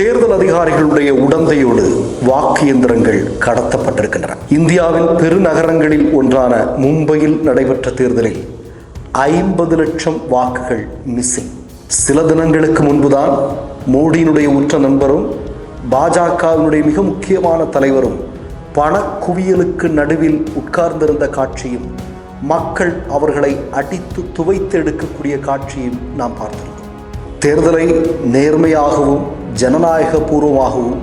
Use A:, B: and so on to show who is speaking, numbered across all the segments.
A: தேர்தல் அதிகாரிகளுடைய உடந்தையோடு வாக்கு இயந்திரங்கள் கடத்தப்பட்டிருக்கின்றன. இந்தியாவின் பெருநகரங்களில் ஒன்றான மும்பையில் நடைபெற்ற தேர்தலில் ஐம்பது லட்சம் வாக்குகள் மிஸ்ஸிங் சில தினங்களுக்கு முன்புதான் மோடியினுடைய உற்ற நண்பரும் பாஜகவினுடைய மிக முக்கியமான தலைவரும் பணக்குவியலுக்கு நடுவில் உட்கார்ந்திருந்த காட்சியும் மக்கள் அவர்களை அடித்து துவைத்து எடுக்கக்கூடிய காட்சியும் நாம் பார்த்திருந்தோம். தேர்தலை நேர்மையாகவும் ஜனநாயக பூர்வமாகவும்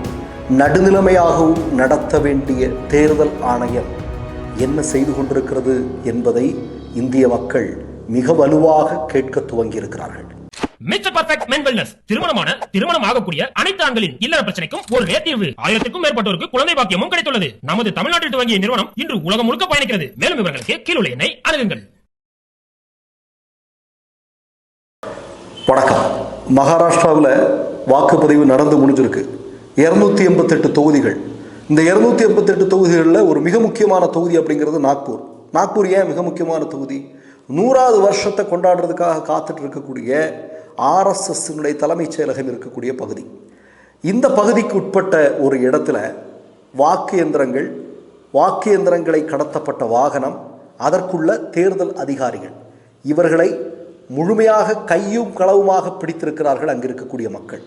A: நடுநிலைமையாகவும் நடத்த வேண்டிய தேர்தல் ஆணையம் என்ன செய்து கொண்டிருக்கிறது என்பதை இந்திய மக்கள் மிக வலுவாக கேட்க துவங்கியிருக்கிறார்கள்.
B: மிஸ்டர் பர்ஃபெக்ட் மென் வெல்னஸ் திருமணமான திருமணம் ஆகக்கூடிய அனைத்து ஆண்களின் இல்லற பிரச்சனைக்கும் ஒரே தீர்வு ஆயிரத்திற்கும் மேற்பட்டோருக்கு குழந்தை பாக்கியமும் கிடைத்துள்ளது. நமது தமிழ்நாட்டில் துவங்கிய நிறுவனம் இன்று உலகம் முழுக்க பயணிக்கிறது. மேலும் விவரங்களுக்கு கீழுள்ள எண்ணை அணுகுங்கள்.
A: வணக்கம். மகாராஷ்டிராவில் வாக்குப்பதிவு நடந்து முடிஞ்சிருக்கு. இரநூத்தி எண்பத்தெட்டு தொகுதிகள். இந்த இரநூத்தி எண்பத்தெட்டு தொகுதிகளில் ஒரு மிக முக்கியமான தொகுதி அப்படிங்கிறது நாக்பூர். நாக்பூர் ஏன் மிக முக்கியமான தொகுதி? நூறாவது வருஷத்தை கொண்டாடுறதுக்காக காத்துட்டு இருக்கக்கூடிய ஆர்எஸ்எஸ்னுடைய தலைமைச் செயலகம் இருக்கக்கூடிய பகுதி. இந்த பகுதிக்கு உட்பட்ட ஒரு இடத்துல வாக்கு எந்திரங்கள் வாக்கு எந்திரங்களை கடத்தப்பட்ட வாகனம் அதற்குள்ள தேர்தல் அதிகாரிகள். இவர்களை முழுமையாக கையும் களவுமாக பிடித்திருக்கிறார்கள் அங்கு இருக்கக்கூடிய மக்கள்.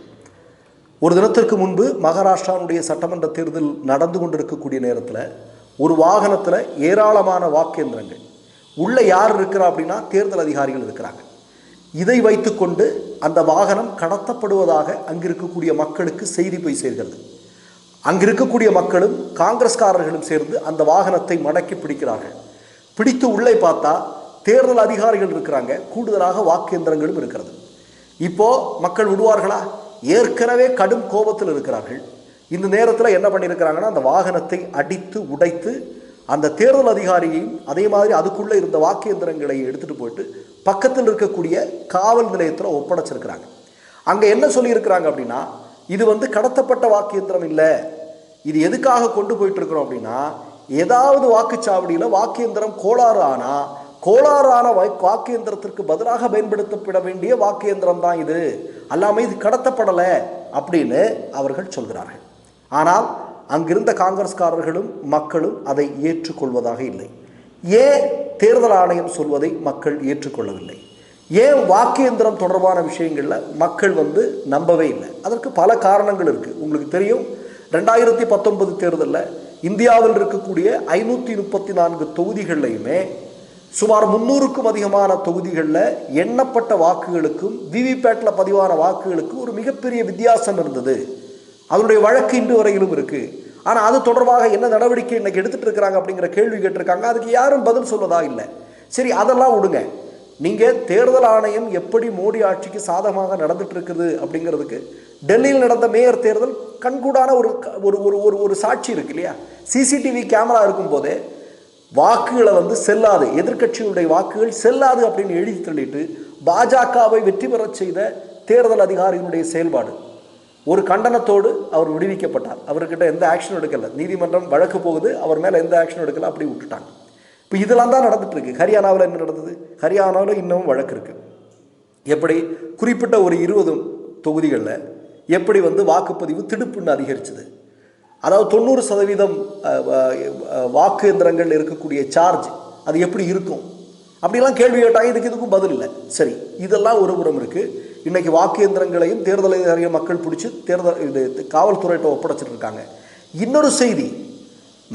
A: ஒரு தினத்திற்கு முன்பு மகாராஷ்டிராவுடைய சட்டமன்ற தேர்தல் நடந்து கொண்டிருக்கக்கூடிய நேரத்தில் ஒரு வாகனத்தில் ஏராளமான வாக்கேந்திரங்கள் உள்ளே யார் இருக்கிறா அப்படின்னா தேர்தல் அதிகாரிகள் இருக்கிறாங்க. இதை வைத்துக்கொண்டு அந்த வாகனம் கடத்தப்படுவதாக அங்கிருக்கக்கூடிய மக்களுக்கு செய்தி போய் சேர்கிறது. அங்கிருக்கக்கூடிய மக்களும் காங்கிரஸ்காரர்களும் சேர்ந்து அந்த வாகனத்தை மடக்கி பிடிக்கிறார்கள். பிடித்து உள்ளே பார்த்தா தேர்தல் அதிகாரிகள் இருக்கிறாங்க. கூடுதலாக வாக்கு இயந்திரங்களும் இருக்கிறது. இப்போ மக்கள் விடுவார்களா? ஏற்கனவே கடும் கோபத்தில் இருக்கிறார்கள். இந்த நேரத்தில் என்ன பண்ணியிருக்கிறாங்கன்னா அந்த வாகனத்தை அடித்து உடைத்து அந்த தேர்தல் அதிகாரியையும் அதே மாதிரி அதுக்குள்ளே இருந்த வாக்கு எந்திரங்களை எடுத்துகிட்டு போயிட்டு பக்கத்தில் இருக்கக்கூடிய காவல் நிலையத்தில் ஒப்படைச்சிருக்கிறாங்க. அங்கே என்ன சொல்லியிருக்கிறாங்க அப்படின்னா இது வந்து கடத்தப்பட்ட வாக்கு எந்திரம் இல்லை. இது எதுக்காக கொண்டு போயிட்டு இருக்கிறோம் அப்படின்னா ஏதாவது வாக்குச்சாவடியில் வாக்கு எந்திரம் கோளாறு ஆனால் கோளாறான வாய்- வாக்கு எந்திரத்திற்கு பதிலாக பயன்படுத்தப்பட வேண்டிய வாக்கு எந்திரம் தான் இது. அல்லாமல் இது கடத்தப்படலை அப்படின்னு அவர்கள் சொல்கிறார்கள். ஆனால் அங்கிருந்த காங்கிரஸ்காரர்களும் மக்களும் அதை ஏற்றுக்கொள்வதாக இல்லை. ஏன் தேர்தல் ஆணையம் சொல்வதை மக்கள் ஏற்றுக்கொள்ளவில்லை. ஏன் வாக்கு எந்திரம் தொடர்பான விஷயங்களில் மக்கள் வந்து நம்பவே இல்லை. அதற்கு பல காரணங்கள் இருக்குது உங்களுக்கு தெரியும் ரெண்டாயிரத்தி பத்தொன்பது தேர்தலில் இந்தியாவில் இருக்கக்கூடிய ஐநூற்றி முப்பத்தி நான்கு தொகுதிகள்லையுமே சுமார் முன்னூறுக்கும் அதிகமான தொகுதிகளில் எண்ணப்பட்ட வாக்குகளுக்கும் விவிபேட்டில் பதிவான வாக்குகளுக்கும் ஒரு மிகப்பெரிய வித்தியாசம் இருந்தது. அதனுடைய வழக்கு இன்று வரையிலும் இருக்குது ஆனால் அது தொடர்பாக என்ன நடவடிக்கை இன்றைக்கி எடுத்துகிட்டு இருக்கிறாங்க அப்படிங்கிற கேள்வி கேட்டிருக்காங்க. அதுக்கு யாரும் பதில் சொல்வதா இல்லை. சரி அதெல்லாம் விடுங்க. நீங்கள் தேர்தல் ஆணையம் எப்படி மோடி ஆட்சிக்கு சாதகமாக நடந்துட்டு இருக்குது அப்படிங்கிறதுக்கு டெல்லியில் நடந்த மேயர் தேர்தல் கண்கூடான ஒரு க- ஒரு ஒரு ஒரு ஒரு சாட்சி இருக்கு இல்லையா? சிசிடிவி கேமரா இருக்கும்போதே வாக்குகளை வந்து செல்லாது. எதிர்க்கட்சிகளுடைய வாக்குகள் செல்லாது அப்படின்னு எழுதி தள்ளிட்டு பாஜகவை வெற்றி பெறச் செய்த தேர்தல் அதிகாரியினுடைய செயல்பாடு. ஒரு கண்டனத்தோடு அவர் விடுவிக்கப்பட்டார். அவர்கிட்ட எந்த ஆக்ஷன் எடுக்கலை. நீதிமன்றம் வழக்கு போகுது அவர் மேலே எந்த ஆக்ஷன் எடுக்கலை அப்படி விட்டுட்டாங்க. இப்போ இதெல்லாம் தான் நடந்துட்டுருக்கு. ஹரியானாவில் என்ன நடந்தது? ஹரியானாவில் இன்னமும் வழக்கு இருக்குது எப்படி? குறிப்பிட்ட ஒரு இருபது தொகுதிகளில் எப்படி வந்து வாக்குப்பதிவு திடுப்புன்னு அதிகரிச்சது. அதாவது தொண்ணூறு சதவீதம் வாக்கு எந்திரங்கள் இருக்கக்கூடிய சார்ஜ் அது எப்படி இருக்கும்? அப்படிலாம் கேள்வி கேட்டாங்க இதுக்கு இதுக்கும் பதில் இல்லை. சரி இதெல்லாம் ஒரு புறம் இருக்குது இன்றைக்கி வாக்கு எந்திரங்களையும் தேர்தல் அதிகாரிகள் மக்கள் பிடிச்சி தேர்தல் இது காவல்துறையிட்ட ஒப்படைச்சிட்டு இருக்காங்க. இன்னொரு செய்தி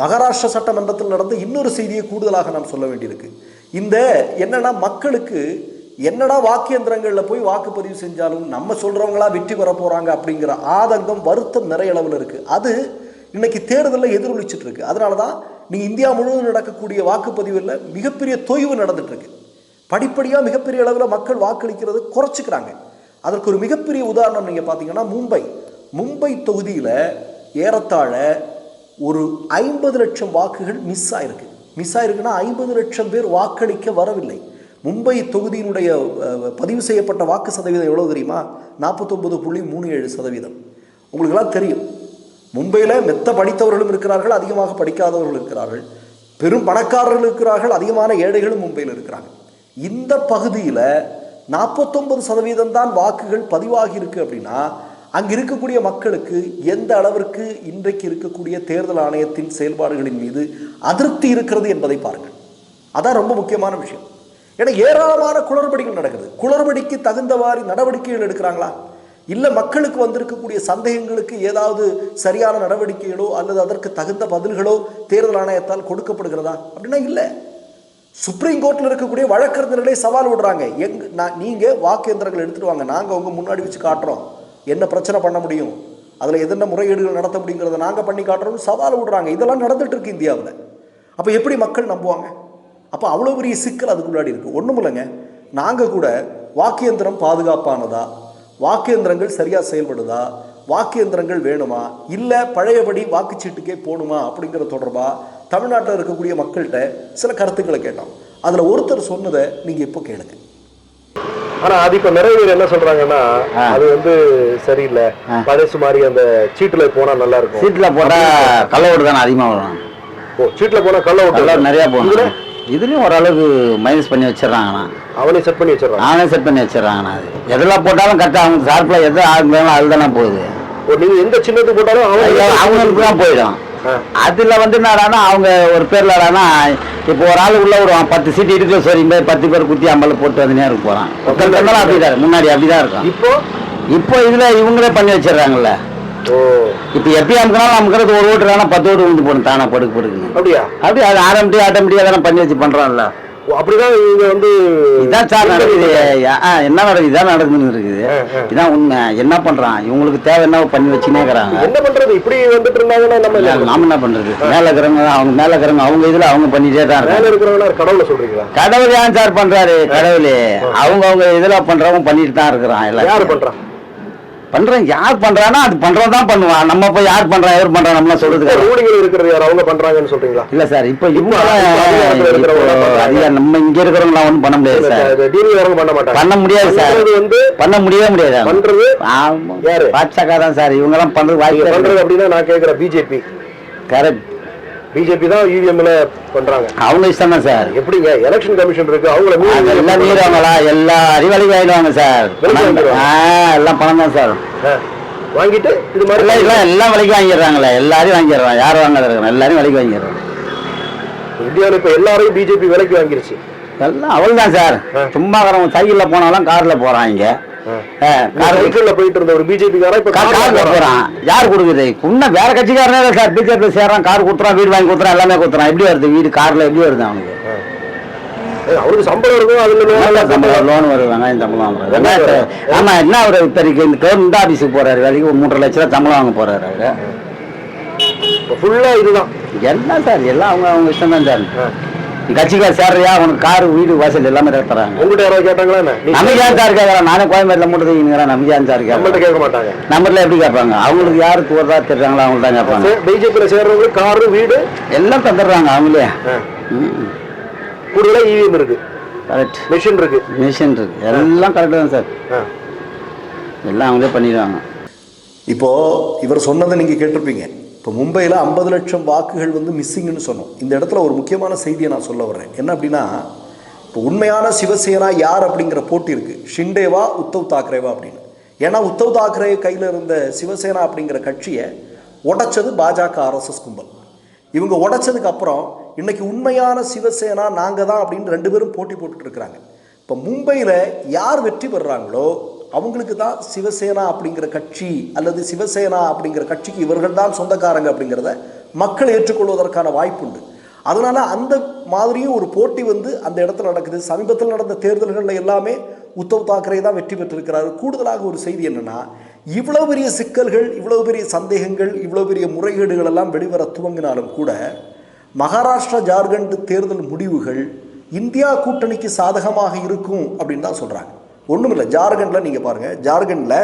A: மகாராஷ்டிரா சட்டமன்றத்தில் நடந்த இன்னொரு செய்தியை கூடுதலாக நாம் சொல்ல வேண்டியிருக்கு. இந்த என்னென்னா மக்களுக்கு என்னடா வாக்கு எந்திரங்களில் போய் வாக்குப்பதிவு செஞ்சாலும் நம்ம சொல்கிறவங்களா வெற்றி பெற போகிறாங்க அப்படிங்கிற ஆதங்கம் வருத்தம் நிறைய அளவில் இருக்குது அது இன்னைக்கு தேர்தலில் எதிரொலிச்சிட்டு இருக்கு அதனால தான் நீ இந்தியா முழுவதும் நடக்கக்கூடிய வாக்குப்பதிவில் மிகப்பெரிய தொய்வு நடந்துட்டுருக்கு படிப்படியாக மிகப்பெரிய அளவில் மக்கள் வாக்களிக்கிறது குறைச்சிக்கிறாங்க. அதற்கு ஒரு மிகப்பெரிய உதாரணம் நீங்கள் பார்த்தீங்கன்னா மும்பை. மும்பை தொகுதியில் ஏறத்தாழ ஒரு ஐம்பது லட்சம் வாக்குகள் மிஸ் ஆயிருக்கு. மிஸ் ஆயிருக்குன்னா ஐம்பது லட்சம் பேர் வாக்களிக்க வரவில்லை. மும்பை தொகுதியினுடைய பதிவு செய்யப்பட்ட வாக்கு சதவீதம் எவ்வளோ தெரியுமா? நாற்பத்தொம்பது புள்ளி மூணு ஏழு சதவீதம். உங்களுக்கெல்லாம் தெரியும். மும்பையில் மெத்த படித்தவர்களும் இருக்கிறார்கள் அதிகமாக படிக்காதவர்கள் இருக்கிறார்கள். பெரும் பணக்காரர்கள் இருக்கிறார்கள் அதிகமான ஏழைகளும் மும்பையில் இருக்கிறாங்க. இந்த பகுதியில் நாற்பத்தொன்பது சதவீதம் தான் வாக்குகள் பதிவாகி இருக்கு அப்படின்னா அங்கே இருக்கக்கூடிய மக்களுக்கு எந்த அளவிற்கு இன்றைக்கு இருக்கக்கூடிய தேர்தல் ஆணையத்தின் செயல்பாடுகளின் மீது அதிருப்தி இருக்கிறது என்பதை பாருங்கள். அதான் ரொம்ப முக்கியமான விஷயம். ஏன்னா ஏராளமான குளறுபடிகள் நடக்குது. குளறுபடிக்கு தகுந்தவாறு நடவடிக்கைகள் எடுக்கிறாங்களா? இல்லை மக்களுக்கு வந்திருக்கக்கூடிய சந்தேகங்களுக்கு ஏதாவது சரியான நடவடிக்கைகளோ அல்லது அதற்கு தகுந்த பதில்களோ தேர்தல் ஆணையத்தால் கொடுக்கப்படுகிறதா? அப்படின்னா இல்லை. சுப்ரீம் கோர்ட்டில் இருக்கக்கூடிய வழக்கறிஞர்களே சவால் விடுறாங்க. எங் நான் நீங்கள் வாக்கு எந்திரங்கள் எடுத்துட்டு வாங்க. நாங்கள் உங்கள் முன்னாடி வச்சு காட்டுறோம். என்ன பிரச்சனை பண்ண முடியும்? அதில் எதென்ன முறையீடுகள் நடத்த முடியுங்கிறத நாங்கள் பண்ணி காட்டுறோம்னு சவால் விடுறாங்க. இதெல்லாம் நடந்துட்டு இருக்கு இந்தியாவில். அப்போ எப்படி மக்கள் நம்புவாங்க? அப்போ அவ்வளோ பெரிய சிக்கல் அதுக்குள்ளாடி இருக்குது ஒன்றும் இல்லைங்க. நாங்கள் கூட வாக்கு எந்திரம் பாதுகாப்பானதா? வாக்கு எந்திரங்கள் சரியாக செயல்படுதா? வாக்கு எந்திரங்கள் வேணுமா? இல்லை பழையபடி வாக்குச்சீட்டுக்கே போகணுமா அப்படிங்கிற தொடர்பாக தமிழ்நாட்டில் இருக்கக்கூடிய மக்கள்கிட்ட சில கருத்துக்களை கேட்டோம். அதில் ஒருத்தர் சொன்னதை நீங்கள் இப்போ கேளுங்க.
C: ஆனா அது இப்ப நிறைய பேர் என்ன சொல்றாங்கன்னா அது வந்து சரியில்லை. பழசு மாதிரி அந்த சீட்டுல போனா நல்லா இருக்கும்.
D: சீட்ல போட்டா கள்ள ஓட்டு தானே அதிகமா வரும்.
C: ஓ சீட்டுல போனா கள்ள ஓட்டு
D: நிறைய போகணும் இதுலயும் ஓரளவுக்கு மைனஸ் பண்ணி வச்சிடறாங்கண்ணா.
C: அவனே செட் பண்ணி வச்சிடறான்.
D: நானே செட் பண்ணி வச்சிடறாங்கண்ணா அது. எதெல்லாம் போட்டாலும் கரெக்டாக அவங்க சார்பில் எது ஆகுங்களோ அதுதானே போகுது.
C: ஓ நீங்க எந்த சின்னத்துக்கு போட்டாலும் அவன்
D: அவங்களுக்கு தான் போயிடும். அதுல வந்து என்னடான்னா அவங்க ஒரு பேர்ல இப்போ ஒரு ஆள் உள்ள ஒரு பத்து சீட் இருக்கு சரி இந்த பத்து பேர் குத்தி அம்பல போட்டு வந்து நேருக்கு போறான். ஒருத்தர் இருந்தாலும் அப்படிதான் முன்னாடி அப்படிதான் இருக்கும்.
C: இப்போ?
D: இப்போ இதுல இவங்களே பண்ணி வச்சிடுறாங்கல்ல. இப்போ எப்படி அமுக்கினாலும் அமுக்கிறது ஒரு ஓட்டு வேணா பத்து ஓட்டு வந்து போடும் தானே படுக்கு படுக்குன்னு.
C: அப்படியா?
D: அப்படி அது ஆரம்பிச்சு ஆட்டோமேட்டிக்காக தானே பண்ணி வச்சு பண்றான்ல.
C: ஓ, அப்படிதான் இவங்க வந்து
D: இதான் சார் நடக்குது. என்ன நடக்குது? இதான் நடக்குதுன்னு இருக்குது. இதான் உண்மை. என்ன பண்றான்? இவங்களுக்கு தேவை என்ன பண்ணி வச்சுனே இருக்கிறாங்க
C: என்ன பண்றது? இப்படி வந்துட்டு இருந்தாங்கன்னா நம்ம?
D: நாம என்ன பண்றது? மேல இருக்கிறவங்க அவங்க மேல இருக்கிறவங்க அவங்க இதுல அவங்க பண்ணிட்டே தான்
C: மேல
D: இருக்காங்க
C: இருக்கிறவங்க கடவுளை சொல்றீங்களா?
D: கடவுள் ஏன் சார் பண்றாரு? கடவுள். அவங்க அவங்க இதுல பண்றவங்க பண்ணிட்டு தான் இருக்கிறான்
C: யாரு
D: எல்லாம்
C: பண்றான்?
D: பண்றேன் யார் பண்றானா அது பண்றவன் தான் பண்ணுவான். நம்ம போய் யார் பண்றா எவர் பண்றா நம்மளாம் சொல்றதுக்கு
C: ரூலிங்ல இருக்கிறது யார் அவங்க பண்றாங்கன்னு சொல்றீங்களா?
D: இல்ல சார் இப்ப இவங்க நம்ம இங்க இருக்கிறவங்க ஒண்ணும் பண்ண முடியாது சார்.
C: டிவி பண்ண மாட்டாங்க.
D: பண்ண முடியாது சார்.
C: வந்து
D: பண்ண முடியவே முடியாது.
C: பண்றது
D: ஆமா.
C: யாரு?
D: பாஜக தான் சார். இவங்க எல்லாம் பண்றது வாய்ப்பு
C: பண்றது அப்படின்னா நான் கேக்குறேன் பிஜேபி
D: கரெக்ட்
C: பிஜேபி தான் இவிஎம்ல பண்றாங்க.
D: அவங்க இஷ்டம் தான் சார்.
C: எப்படிங்க? எலெக்ஷன் கமிஷன் இருக்கு அவங்கள மீறி
D: அதெல்லாம் மீறுவாங்களா? எல்லா அறிவாளியும் ஆயிடுவாங்க சார். எல்லாம் பணம் தான் சார்.
C: வாங்கிட்டு இது மாதிரி
D: எல்லாம் எல்லாம் எல்லாம் விலைக்கு வாங்கிடுறாங்களே. எல்லாரையும் வாங்கிடுறாங்க. யாரும் வாங்காத இருக்காங்க? எல்லாரையும் விலைக்கு வாங்கிடுறாங்க.
C: இந்தியாவில் இப்ப எல்லாரையும் பிஜேபி விலைக்கு வாங்கிருச்சு.
D: எல்லாம் அவ்வளவுதான் சார்.
C: ஆ.
D: சும்மா இருக்கிறவங்க சைக்கிள்ல போனாலும் கார்ல போறாங்க.
C: போயிட்டு இருந்த ஒரு பிஜேபி போறான்.
D: யார் கொடுக்குது? இன்னும் வேற கட்சிக்காரனே சார். பிஜேபி சேர்றான் கார் கொடுத்துறான் வீடு வாங்கி கொடுத்துறான் எல்லாமே கொடுத்துறான். எப்படி வருது? வீடு கார்ல எப்படி வருது அவனுக்கு?
C: அவருக்கு சம்பளம் இருக்கும் அதுல
D: சம்பளம் லோன் வரும் வெங்காயம் சம்பளம் வாங்குறாரு ஆமா என்ன அவர் இப்ப இருக்கு? இந்த கவர்மெண்ட் ஆபீஸுக்கு போறாரு. வேலைக்கு ஒரு மூன்றரை லட்ச ரூபா சம்பளம் வாங்க போறாரு அவரு.
C: ஃபுல்லா இதுதான்.
D: என்ன சார்? எல்லாம் அவங்க அவங்க இஷ்டம் தான் சார். கட்சிக்கார சேர்றியா? உனக்கு கார் வீடு வாசல் எல்லாமே தராங்க.
C: உங்ககிட்ட யாராவது கேட்டாங்களா என்ன? நீ
D: நமக்கு ஏன் சார் கேட்கறேன் நானே கோயம்பேட்டில் மூட்டை தூக்கிங்கிறேன் ஏன் சார்
C: நம்மள்ட்ட
D: கேட்கறேன்
C: கேட்க மாட்டாங்க.
D: நம்மள எப்படி கேட்பாங்க? அவங்களுக்கு யாரு தூரதா தெரியாங்களோ அவங்களுக்கு தான் கேட்பாங்க.
C: பிஜேபியில சேர்றவங்க காரு வீடு?
D: எல்லாம் தந்துடுறாங்க அவங்களே.
C: ஆ. கூடுதலா இவிஎம் இருக்கு.
D: கரெக்ட்
C: மிஷின் இருக்கு.
D: மிஷின் இருக்கு. எல்லாம் கரெக்டு தான் சார். எல்லாம் அவங்களே பண்ணிடுவாங்க.
A: இப்போ இவர் சொன்னதை நீங்க கேட்டிருப்பீங்க. இப்போ மும்பையில் ஐம்பது லட்சம் வாக்குகள் வந்து மிஸ்ஸிங்னு சொன்னோம். இந்த இடத்துல ஒரு முக்கியமான செய்தியை நான் சொல்ல வர்றேன். என்ன அப்படின்னா இப்போ உண்மையான சிவசேனா யார் அப்படிங்கிற போட்டி இருக்குது ஷிண்டேவா உத்தவ் தாக்கரேவா அப்படின்னு. ஏன்னா உத்தவ் தாக்கரே கையில் இருந்த சிவசேனா அப்படிங்கிற கட்சியை உடைச்சது பாஜக ஆர்எஸ்எஸ் கும்பல். இவங்க உடைச்சதுக்கு அப்புறம் இன்னைக்கு உண்மையான சிவசேனா நாங்கள் தான் அப்படின்னு ரெண்டு பேரும் போட்டி போட்டுட்டு இருக்கிறாங்க. இப்போ மும்பையில் யார் வெற்றி பெறுறாங்களோ அவங்களுக்கு தான் சிவசேனா அப்படிங்கிற கட்சி அல்லது சிவசேனா அப்படிங்கிற கட்சிக்கு இவர்கள் தான் சொந்தக்காரங்க அப்படிங்கிறத மக்கள் ஏற்றுக்கொள்வதற்கான வாய்ப்புண்டு. அதனால் அந்த மாதிரியும் ஒரு போட்டி வந்து அந்த இடத்துல நடக்குது. சமீபத்தில் நடந்த தேர்தல்களில் எல்லாமே உத்தவ் தாக்கரே தான் வெற்றி பெற்றிருக்கிறார். கூடுதலாக ஒரு செய்தி என்னென்னா இவ்வளோ பெரிய சிக்கல்கள் இவ்வளோ பெரிய சந்தேகங்கள் இவ்வளோ பெரிய முறைகேடுகள் எல்லாம் வெளிவர துவங்கினாலும் கூட மகாராஷ்டிரா ஜார்க்கண்ட் தேர்தல் முடிவுகள் இந்தியா கூட்டணிக்கு சாதகமாக இருக்கும் அப்படின்னு தான் சொல்கிறாங்க ஒன்றுமில்லை ஜார்க்கண்டில் நீங்கள் பாருங்கள் ஜார்க்கண்டில்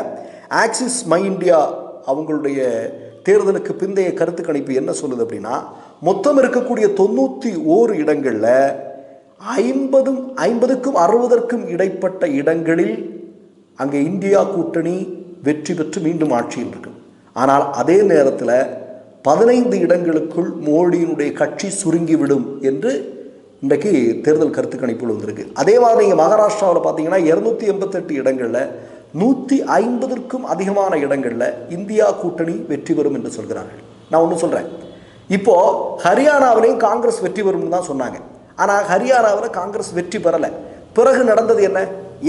A: ஆக்சிஸ் மை இண்டியா அவங்களுடைய தேர்தலுக்கு பிந்தைய கருத்து கணிப்பு என்ன சொல்லுது அப்படின்னா மொத்தம் இருக்கக்கூடிய தொண்ணூற்றி ஓரு இடங்களில் ஐம்பதும் ஐம்பதுக்கும் அறுபதற்கும் இடைப்பட்ட இடங்களில் அங்கே இந்தியா கூட்டணி வெற்றி பெற்று மீண்டும் ஆட்சியில் இருக்கும் ஆனால் அதே நேரத்தில் பதினைந்து இடங்களுக்குள் மோடியினுடைய கட்சி சுருங்கிவிடும் என்று இன்றைக்கு தேர்தல் கருத்து கணிப்புகள் வந்திருக்கு. அதே மாதிரி நீங்கள் மகாராஷ்டிராவில் பார்த்தீங்கன்னா இரநூத்தி எண்பத்தெட்டு இடங்களில் நூற்றி ஐம்பதற்கும் அதிகமான இடங்களில் இந்தியா கூட்டணி வெற்றி பெறும் என்று சொல்கிறார்கள். நான் ஒன்று சொல்கிறேன் இப்போ ஹரியானாவிலையும் காங்கிரஸ் வெற்றி பெறும்னு தான் சொன்னாங்க. ஆனால் ஹரியானாவில் காங்கிரஸ் வெற்றி பெறலை. பிறகு நடந்தது என்ன?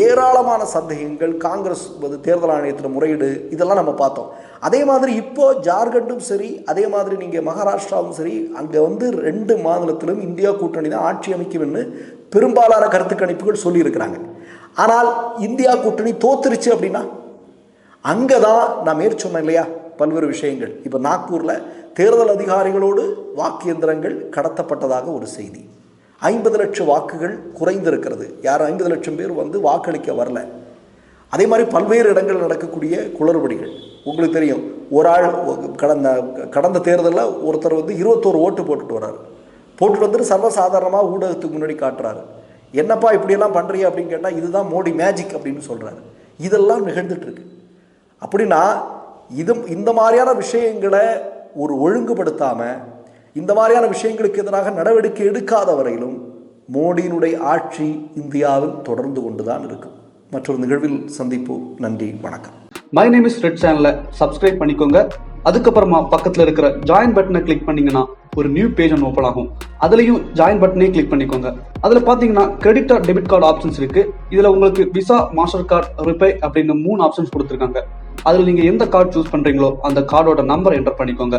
A: ஏராளமான சந்தேகங்கள் காங்கிரஸ் வந்து தேர்தல் ஆணையத்தில் முறையீடு இதெல்லாம் நம்ம பார்த்தோம். அதே மாதிரி இப்போது ஜார்க்கண்டும் சரி அதே மாதிரி நீங்கள் மகாராஷ்டிராவும் சரி அங்கே வந்து ரெண்டு மாநிலத்திலும் இந்தியா கூட்டணி தான் ஆட்சி அமைக்கும்னு பெரும்பாலான கருத்து கணிப்புகள் சொல்லியிருக்கிறாங்க. ஆனால் இந்தியா கூட்டணி தோத்துருச்சு அப்படின்னா அங்கே தான் நான் மேற் சொன்னேன் இல்லையா பல்வேறு விஷயங்கள். இப்போ நாக்பூரில் தேர்தல் அதிகாரிகளோடு வாக்கு எந்திரங்கள் கடத்தப்பட்டதாக ஒரு செய்தி. ஐம்பது லட்சம் வாக்குகள் குறைந்திருக்கிறது. யார் ஐம்பது லட்சம் பேர் வந்து வாக்களிக்க வரல? அதே மாதிரி பல்வேறு இடங்கள் நடக்கக்கூடிய குளறுபடிகள். உங்களுக்கு தெரியும் ஒரு ஆள் கடந்த கடந்த தேர்தலில் ஒருத்தர் வந்து இருபத்தோரு ஓட்டு போட்டுட்டு வர்றாரு போட்டுட்டு வந்துட்டு சர்வசாதாரணமாக ஊடகத்துக்கு முன்னாடி காட்டுறாரு. என்னப்பா இப்படியெல்லாம் பண்ணுறீங்க அப்படின்னு கேட்டால் இதுதான் மோடி மேஜிக் அப்படின்னு சொல்கிறாரு இதெல்லாம் நிகழ்ந்துட்டுருக்கு அப்படின்னா இது இந்த மாதிரியான விஷயங்களை ஒரு ஒழுங்குபடுத்தாமல் இந்த மாதிரியான விஷயங்களுக்கு எதிராக நடவடிக்கை எடுக்காத வரையிலும் மோடியினுடைய ஆட்சி இந்தியாவில் தொடர்ந்து கொண்டுதான் இருக்கும். மற்றொரு நிகழ்வில் சந்திப்போம். நன்றி வணக்கம்.
E: மை நேம் இஸ் ரெட் சேனலை சப்ஸ்கிரைப் பண்ணிக்கோங்க. அதுக்கப்புறமா பக்கத்துல இருக்கிற ஜாயின் பட்டனை கிளிக் பண்ணீங்கன்னா ஒரு நியூ பேஜ் ஒன்று ஓப்பன் ஆகும். அதுலயும் ஜாயின் பட்டனே கிளிக் பண்ணிக்கோங்க. அதுல பாத்தீங்கன்னா credit or debit card options இருக்கு. இதுல உங்களுக்கு விசா மாஸ்டர் கார்டு ரிப்பே அப்படின்னு மூணு ஆப்ஷன்ஸ் கொடுத்துருக்காங்க. அதுல நீங்க எந்த கார்டு சூஸ் பண்றீங்களோ அந்த கார்டோட நம்பர் என்டர் பண்ணிக்கோங்க.